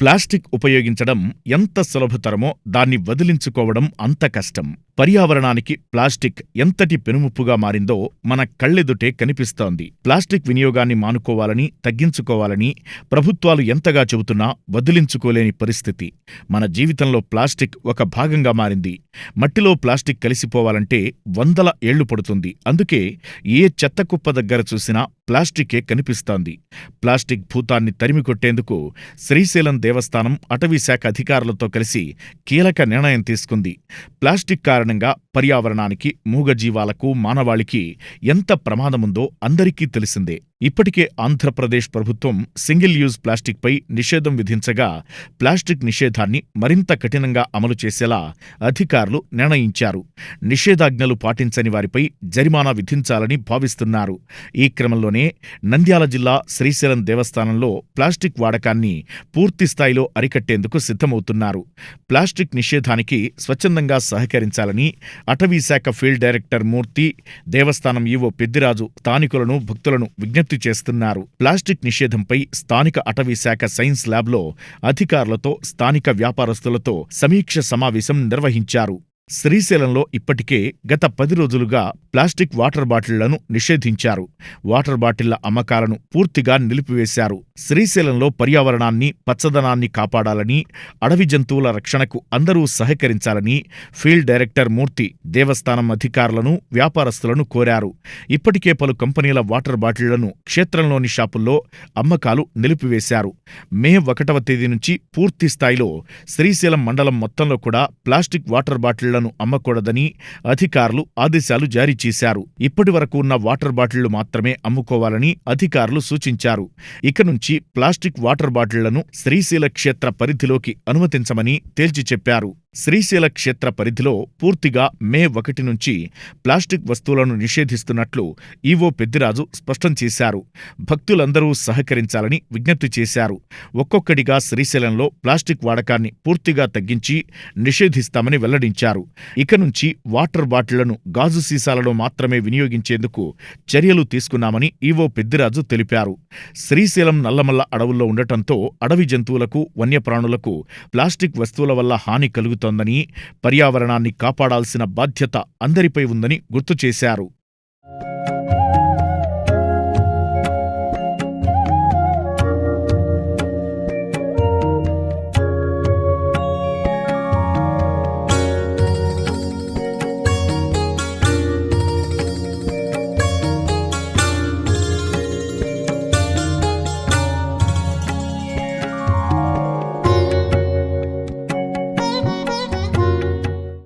Plastic ఉపయోగించడం ఎంత సులభతరమో దాన్ని వదిలించుకోవడం అంత కష్టం. పర్యావరణానికి ప్లాస్టిక్ ఎంతటి పెనుముప్పుగా మారిందో మన కళ్ళెదుటే కనిపిస్తోంది. ప్లాస్టిక్ వినియోగాన్ని మానుకోవాలని తగ్గించుకోవాలని ప్రభుత్వాలు ఎంతగా చెబుతున్నా వదిలించుకోలేని పరిస్థితి. మన జీవితంలో ప్లాస్టిక్ ఒక భాగంగా మారింది. మట్టిలో ప్లాస్టిక్ కలిసిపోవాలంటే వందల ఏళ్ళు పడుతుంది. అందుకే ఏ చెత్త కుప్ప దగ్గర చూసినా ప్లాస్టికే కనిపిస్తోంది. ప్లాస్టిక్ భూతాన్ని తరిమికొట్టేందుకు శ్రీశైలం దేవస్థానం అటవీశాఖ అధికారులతో కలిసి కీలక నిర్ణయం తీసుకుంది. ప్లాస్టిక్ కారణంగా పర్యావరణానికి మూగజీవాలకు మానవాళికి ఎంత ప్రమాదముందో అందరికీ తెలిసిందే. ఇప్పటికే ఆంధ్రప్రదేశ్ ప్రభుత్వం సింగిల్ యూజ్ ప్లాస్టిక్పై నిషేధం విధించగా ప్లాస్టిక్ నిషేధాన్ని మరింత కఠినంగా అమలు చేసేలా అధికారులు నిర్ణయించారు. నిషేధాజ్ఞలు పాటించని వారిపై జరిమానా విధించాలని భావిస్తున్నారు. ఈ క్రమంలోనే నంద్యాల జిల్లా శ్రీశైలం దేవస్థానంలో ప్లాస్టిక్ వాడకాన్ని పూర్తిస్థాయిలో అరికట్టేందుకు సిద్ధమవుతున్నారు. ప్లాస్టిక్ నిషేధానికి స్వచ్ఛందంగా సహకరించాలని అటవీశాఖ ఫీల్డ్ డైరెక్టర్ మూర్తి దేవస్థానం ఈవో పెద్దిరాజు స్థానికులను భక్తులను విజ్ఞప్తి చేస్తున్నారు. ప్లాస్టిక్ నిషేధంపై స్థానిక అటవీ శాఖ సైన్స్ ల్యాబ్లో అధికారులతో స్థానిక వ్యాపారస్తులతో సమీక్ష సమావేశం నిర్వహించారు. శ్రీశైలంలో ఇప్పటికే గత పది రోజులుగా ప్లాస్టిక్ వాటర్ బాటిళ్ళను నిషేధించారు. వాటర్ బాటిళ్ళ అమ్మకాలను పూర్తిగా నిలిపివేశారు. శ్రీశైలంలో పర్యావరణాన్ని పచ్చదనాన్ని కాపాడాలని అడవి జంతువుల రక్షణకు అందరూ సహకరించాలని ఫీల్డ్ డైరెక్టర్ మూర్తి దేవస్థానం అధికారులను వ్యాపారస్తులను కోరారు. ఇప్పటికే పలు కంపెనీల వాటర్ బాటిళ్ళను క్షేత్రంలోని షాపుల్లో అమ్మకాలు నిలిపివేశారు. మే ఒకటవ తేదీ నుంచి పూర్తి స్థాయిలో శ్రీశైలం మండలం మొత్తంలో కూడా ప్లాస్టిక్ వాటర్ బాటిళ్ళను అమ్మకూడదని అధికారులు ఆదేశాలు జారీ చేశారు. ఇప్పటి వరకు ఉన్న వాటర్ బాటిళ్ళు మాత్రమే అమ్ముకోవాలని అధికారులు సూచించారు. ఇక నుంచి ప్లాస్టిక్ వాటర్ బాటిళ్ళను శ్రీశైల క్షేత్ర పరిధిలోకి అనుమతించమని తేల్చి చెప్పారు. శ్రీశైల క్షేత్ర పరిధిలో పూర్తిగా మే ఒకటి నుంచి ప్లాస్టిక్ వస్తువులను నిషేధిస్తున్నట్లు ఈవో పెద్దిరాజు స్పష్టం చేశారు. భక్తులందరూ సహకరించాలని విజ్ఞప్తి చేశారు. ఒక్కొక్కడిగా శ్రీశైలంలో ప్లాస్టిక్ వాడకాన్ని పూర్తిగా తగ్గించి నిషేధిస్తామని వెల్లడించారు. ఇక నుంచి వాటర్ బాటిళ్ళను గాజు సీసాలలో మాత్రమే వినియోగించేందుకు చర్యలు తీసుకున్నామని ఈవో పెద్దిరాజు తెలిపారు. శ్రీశైలం నల్లమల్ల అడవుల్లో ఉండటంతో అడవి జంతువులకు వన్యప్రాణులకు ప్లాస్టిక్ వస్తువుల వల్ల హాని కలుగుతోందని పర్యావరణాన్ని కాపాడాల్సిన బాధ్యత అందరిపై ఉందని గుర్తు చేశారు.